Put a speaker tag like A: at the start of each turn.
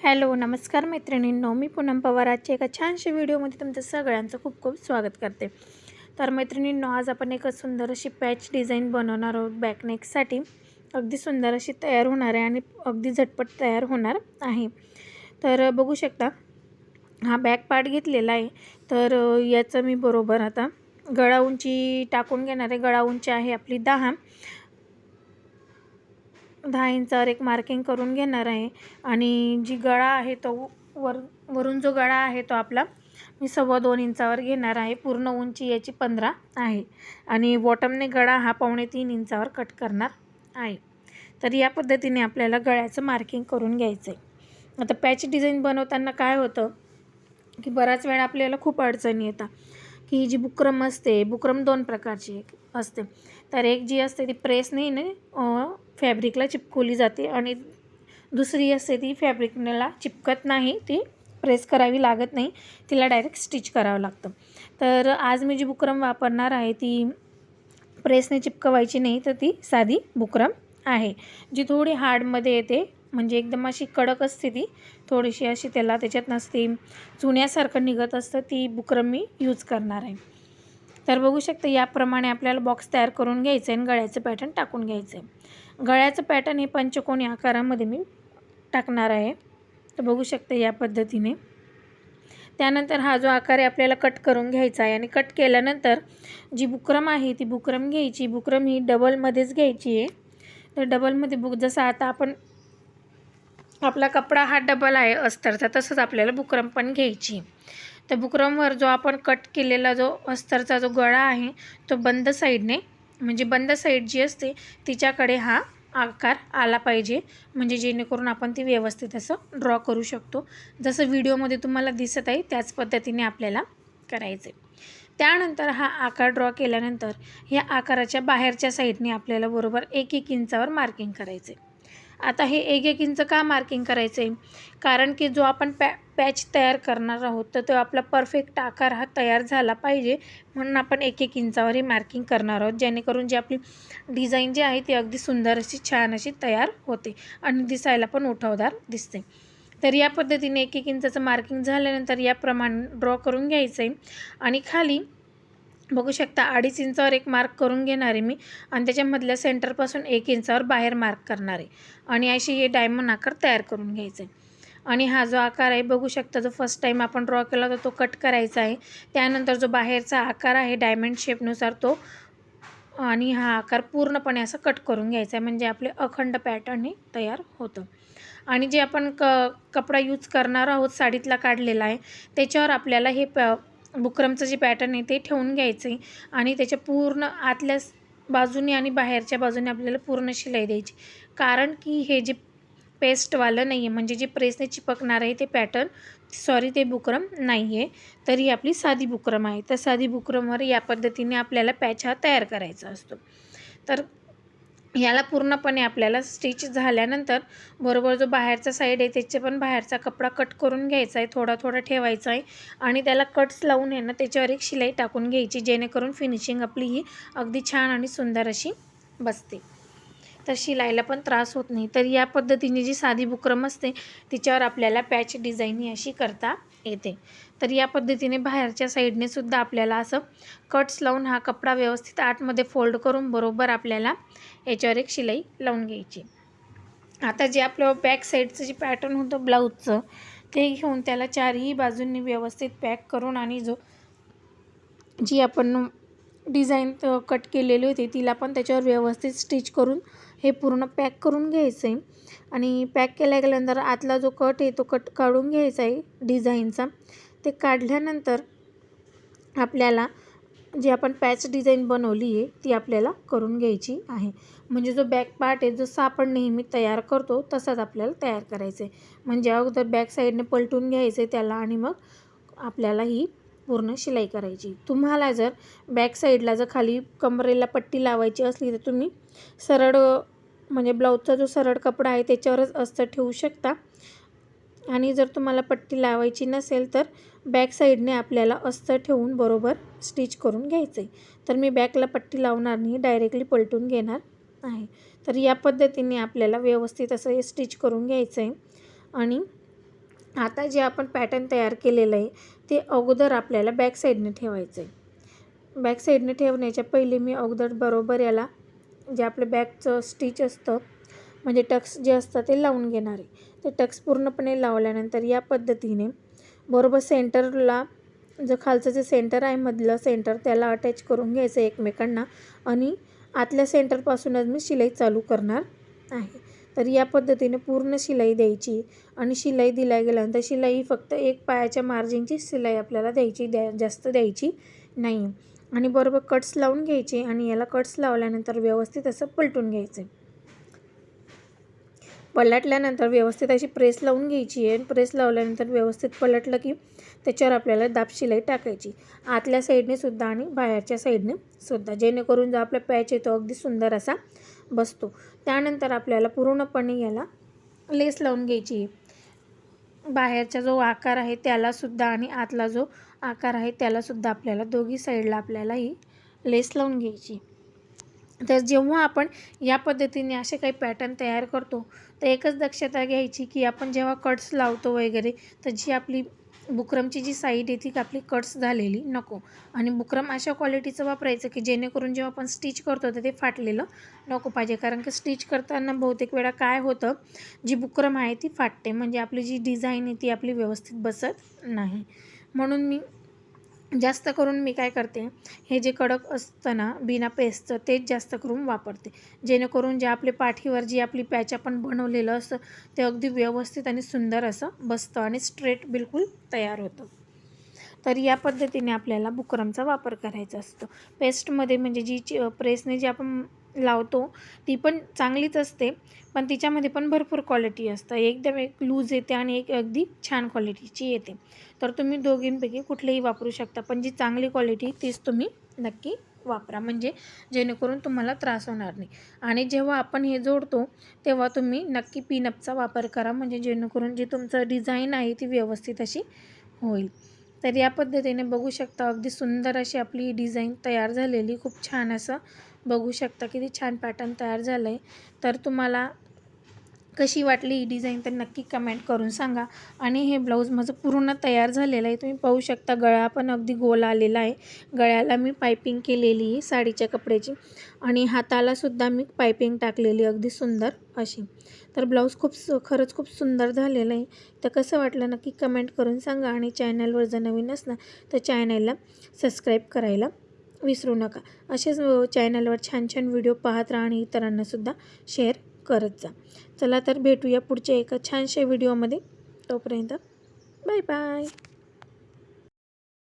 A: Hello नमस्कार मैत्रिणींनो मी पूनम पवार आजच्या एका छानशा व्हिडिओमध्ये तुमचं सगळ्यांचं खूप खूप स्वागत करते. तर मैत्रिणींनो आज आपण एक सुंदर अशी पॅच डिझाईन बनवणार आहोत. बॅकनेकसाठी अगदी सुंदर अशी तयार होणार आहे आणि अगदी झटपट तयार होणार आहे. तर बघू शकता हा बॅक पार्ट घेतलेला आहे. तर याचं मी बरोबर आता गळा उंची टाकून घेणार आहे. गळा उंची आहे आपली दहा. दहा इंचावर एक मार्किंग करून घेणार आहे. आणि जी गळा आहे तो वर वरून जो गळा आहे तो आपला मी सव्वा दोन इंचावर घेणार आहे. पूर्ण उंची याची पंधरा आहे. आणि बॉटमने गळा हा पावणे तीन इंचावर कट करणार आहे. तर या पद्धतीने आपल्याला गळ्याचं मार्किंग करून घ्यायचं आहे आता पॅच डिझाईन बनवताना काय होतं की बराच वेळा आपल्याला खूप अडचणी येतात. की जी बुक्रम असते बुक्रम दोन प्रकारची असते. तर एक जी असते ती प्रेसने फॅब्रिकला चिपकवली जाते आणि दुसरी असते ती फॅब्रिकला चिपकत नाही ती प्रेस करावी लागत नाही तिला डायरेक्ट स्टिच करावं लागतं. तर आज मी जी बुकरम वापरणार आहे ती प्रेसने चिपकवायची नाही तर ती साधी बुकरम आहे जी थोडी हार्डमध्ये येते म्हणजे एकदम अशी कडक असते ती थोडीशी अशी त्याला त्याच्यात नसते चुण्यासारखं निघत असतं ती बुकरम मी यूज करणार आहे. तर बघू शकता याप्रमाणे आपल्याला बॉक्स तयार करून घ्यायचं आहे आणि गळ्याचं पॅटर्न टाकून घ्यायचं आहे. गळ्याचं पॅटर्न हे पंचकोनी आकारामध्ये मी टाकणार आहे. तर बघू शकते या पद्धतीने. त्यानंतर हा जो आकार आहे आपल्याला कट करून घ्यायचा आहे. आणि कट केल्यानंतर जी बुकरम आहे ती बुकरम घ्यायची. बुकरम ही डबलमध्येच घ्यायची आहे. तर डबलमध्ये बुक जसं आता आपण आपला कपडा हा डबल आहे अस्तरचा तसंच आपल्याला बुकरम पण घ्यायची. तर बुकरमवर जो आपण कट केलेला जो अस्तरचा जो गळा आहे तो बंद साईडने म्हणजे बंद साईड जी असते तिच्याकडे हा आकार आला पाहिजे. म्हणजे जेणेकरून आपण ती व्यवस्थित असं ड्रॉ करू शकतो. जसं व्हिडिओमध्ये तुम्हाला दिसत आहे त्याच पद्धतीने आपल्याला करायचं त्यानंतर हा आकार ड्रॉ केल्यानंतर ह्या आकाराच्या बाहेरच्या साईडने आपल्याला बरोबर एक एक इंचावर मार्किंग करायचं आहे आता हे एक एक इंच का मार्किंग करायचं आहे कारण की जो आपण पॅ पॅच तयार करणार आहोत तर तो आपला परफेक्ट आकार हा तयार झाला पाहिजे. म्हणून आपण एक एक इंचावरही मार्किंग करणार आहोत जेणेकरून जी आपली डिझाईन जी आहे ती अगदी सुंदर अशी छान अशी तयार होते आणि दिसायला पण उठावदार दिसते. तर या पद्धतीने एक एक इंचाचं मार्किंग झाल्यानंतर याप्रमाणे ड्रॉ करून घ्यायचं आहे आणि खाली बघू शकता अडीच इंचावर एक मार्क करून घेणार आहे मी आणि त्याच्यामधल्या सेंटरपासून एक इंचावर बाहेर मार्क करणार आहे. आणि अशी हे डायमंड आकार तयार करून घ्यायचा. आहे आणि हा जो आकार आहे बघू शकता जो फर्स्ट टाईम आपण ड्रॉ केला होता तो कट करायचा आहे. त्यानंतर जो बाहेरचा आकार आहे डायमंड शेपनुसार तो आणि हा आकार पूर्णपणे असं कट करून घ्यायचा आहे म्हणजे आपले अखंड पॅटर्न हे तयार होतं. आणि जे आपण क कपडा यूज करणार आहोत साडीतला काढलेला आहे त्याच्यावर आपल्याला हे प बुकरमचं जे पॅटर्न आहे ते ठेवून घ्यायचं आहे आणि त्याच्या पूर्ण आतल्या बाजूने आणि बाहेरच्या बाजूने आपल्याला पूर्ण शिलाई द्यायची. कारण की हे जे पेस्टवालं नाही आहे म्हणजे जे प्रेसने चिपकणार आहे ते पॅटर्न सॉरी ते बुकरम नाही आहे तर ही आपली साधी बुकरम आहे. तर साधी बुकरमवर या पद्धतीने आपल्याला पॅच हा तयार करायचा असतो. तर याला पूर्णपणे आपल्याला स्टिच झाल्यानंतर बरोबर जो बाहेरचा साईड आहे त्याचे पण बाहेरचा कपडा कट करून घ्यायचा आहे थोडा थोडा ठेवायचा आहे आणि त्याला कट्स लावून आहे ना त्याच्यावर एक शिलाई टाकून घ्यायची जेणेकरून फिनिशिंग आपली ही अगदी छान आणि सुंदर अशी बसते. तर शिलायला पण त्रास होत नाही. तर या पद्धतीने जी साधी बुकरम असते तिच्यावर आपल्याला पॅच डिझाईन ही अशी करता येते. तर या पद्धतीने बाहेरच्या साईडने सुद्धा आपल्याला असं कट्स लावून हा कपडा व्यवस्थित आतमध्ये फोल्ड करून बरोबर आपल्याला याच्यावर एक शिलाई लावून घ्यायची. आता जे आपलं बॅक साईडचं जे पॅटर्न होतं ब्लाऊजचं ते घेऊन त्याला चारही बाजूंनी व्यवस्थित पॅक करून आणि जो जी आपण डिझाईन कट केलेली होती. तिला पण त्याच्यावर व्यवस्थित स्टिच करून हे पूर्ण पॅक करून घ्यायचं आहे. आणि पॅक केल्या गेल्यानंतर आतला जो कट आहे तो कट काढून घ्यायचा आहे डिझाईनचा. ते काढल्यानंतर आपल्याला जी आपण पॅच डिझाईन बनवली आहे ती आपल्याला करून घ्यायची आहे. म्हणजे जो बॅक पार्ट आहे जसं आपण नेहमी तयार करतो तसाच आपल्याला तयार करायचं आहे. म्हणजे अगोदर बॅक साईडने पलटून घ्यायचं आहे त्याला आणि मग आपल्याला ही पूर्ण शिलाई करायची. तुम्हाला जर बॅक साईडला जर खाली कमरेला पट्टी लावायची असली तर तुम्ही सरळ म्हणजे ब्लाऊजचा जो सरळ कपडा आहे त्याच्यावरच अस्तर ठेवू शकता. आणि जर तुम्हाला पट्टी लावायची नसेल तर बॅक साईडने आपल्याला अस्तर ठेवून बरोबर स्टिच करून घ्यायचं आहे तर मी बॅकला पट्टी लावणार नाही डायरेक्टली पलटून घेणार आहे. तर या पद्धतीने आपल्याला व्यवस्थित असं हे स्टिच करून घ्यायचं आहे आणि आता जे आपण पॅटर्न तयार केलेलं आहे ते अगोदर आपल्याला बॅक साईडने ठेवायचं आहे बॅक साईडने ठेवण्याच्या पहिले मी अगोदर बरोबर याला जे आपलं बॅकचं स्टिच असतं म्हणजे टक्स जे असतं ते लावून घेणार आहे. ते टक्स पूर्णपणे लावल्यानंतर या पद्धतीने बरोबर सेंटरला जो खालचं जे सेंटर आहे मधलं सेंटर त्याला अटॅच करून घ्यायचं एकमेकांना. आणि आतल्या सेंटरपासूनच मी शिलाई चालू करणार आहे. तर या पद्धतीने पूर्ण शिलाई द्यायची. आणि शिलाई दिल्या गेल्यानंतर शिलाई फक्त एक पायाच्या मार्जिनची शिलाई आपल्याला द्यायची द्या जास्त द्यायची नाही. आणि बरोबर कट्स लावून घ्यायचे आणि याला कट्स लावल्यानंतर व्यवस्थित असं पलटून घ्यायचं. पलटल्यानंतर व्यवस्थित अशी प्रेस लावून घ्यायची आहे. प्रेस लावल्यानंतर व्यवस्थित पलटलं की त्याच्यावर आपल्याला दाब शिलाई टाकायची. आतल्या साईडने सुद्धा आणि बाहेरच्या साईडने सुद्धा. जेणेकरून जो आपला पॅच येतो अगदी सुंदर असा बसतो. त्यानंतर आपल्याला पूर्णपणे याला लेस लावून घ्यायची बाहेरचा जो आकार आहे त्यालासुद्धा आणि आतला जो आकार आहे त्यालासुद्धा आपल्याला दोघी साईडला आपल्याला ही लेस लावून घ्यायची तर जेव्हा आपण या पद्धतीने असे काही पॅटर्न तयार करतो तर एकच दक्षता घ्यायची की आपण जेव्हा कट्स लावतो वगैरे तर जी आपली बुकरमची जी साईड आहे ती आपली कट्स झालेली नको. आणि बुकरम अशा क्वालिटीचं वापरायचं की जेणेकरून जेव्हा आपण स्टिच करतो तर ते फाटलेलं नको पाहिजे. कारण की स्टिच करताना बहुतेक वेळा काय होतं जी बुकरम आहे ती फाटते. म्हणजे आपली जी डिझाईन आहे ती आपली व्यवस्थित बसत नाही. म्हणून मी जास्त करून मी काय करते हे जे कडक असतं ना बिना पेस्टचं तेच जास्त करून वापरते. जेणेकरून जे आपले पाठीवर जी आपली पॅच आपण बनवलेलं असतं ते अगदी व्यवस्थित आणि सुंदर असं बसतं आणि स्ट्रेट बिलकुल तयार होतं. तर या पद्धतीने आपल्याला बुकरमचा वापर करायचा असतो. पेस्टमध्ये म्हणजे जी प्रेसने जी आपण लावतो ती पण चांगलीच असते. पण तिच्यामध्ये पण भरपूर क्वालिटी असतं. एकदम एक लूज येते आणि एक अगदी छान क्वालिटीची येते. तर तुम्ही दोघींपैकी कुठलेही वापरू शकता. पण जी चांगली क्वालिटी तीच तुम्ही नक्की वापरा. म्हणजे जेणेकरून तुम्हाला त्रास होणार नाही. आणि जेव्हा आपण हे जोडतो तेव्हा तुम्ही नक्की पिनअपचा वापर करा. म्हणजे जेणेकरून जी तुमचं डिझाईन आहे ती व्यवस्थित अशी होईल. तर या पद्धतीने बघू शकता. अगदी सुंदर अशी आपली डिझाईन तयार झालेली. खूप छान असं बघू शकता किती छान पॅटर्न तयार झालं आहे तर तुम्हाला कशी वाटली ही डिझाईन तर नक्की कमेंट करून सांगा. आणि हे ब्लाऊज माझं पूर्ण तयार झालेलं आहे. तुम्ही पाहू शकता गळा पण अगदी गोल आलेला आहे. गळ्याला मी पायपिंग केलेली आहे साडीच्या कपड्याची. आणि हातालासुद्धा मी पायपिंग टाकलेली अगदी सुंदर अशी. तर ब्लाऊज खूप खरंच खूप सुंदर झालेलं आहे. तर कसं वाटलं नक्की कमेंट करून सांगा. आणि चॅनलवर जर नवीन असणार तर चॅनलला सबस्क्राईब करायला विसरू नका. असेच चॅनलवर छान छान व्हिडिओ पाहत राहा आणि इतरांनासुद्धा शेअर करत जा. चला तर भेटूया पुढच्या एका छानशा व्हिडिओमध्ये तोपर्यंत बाय बाय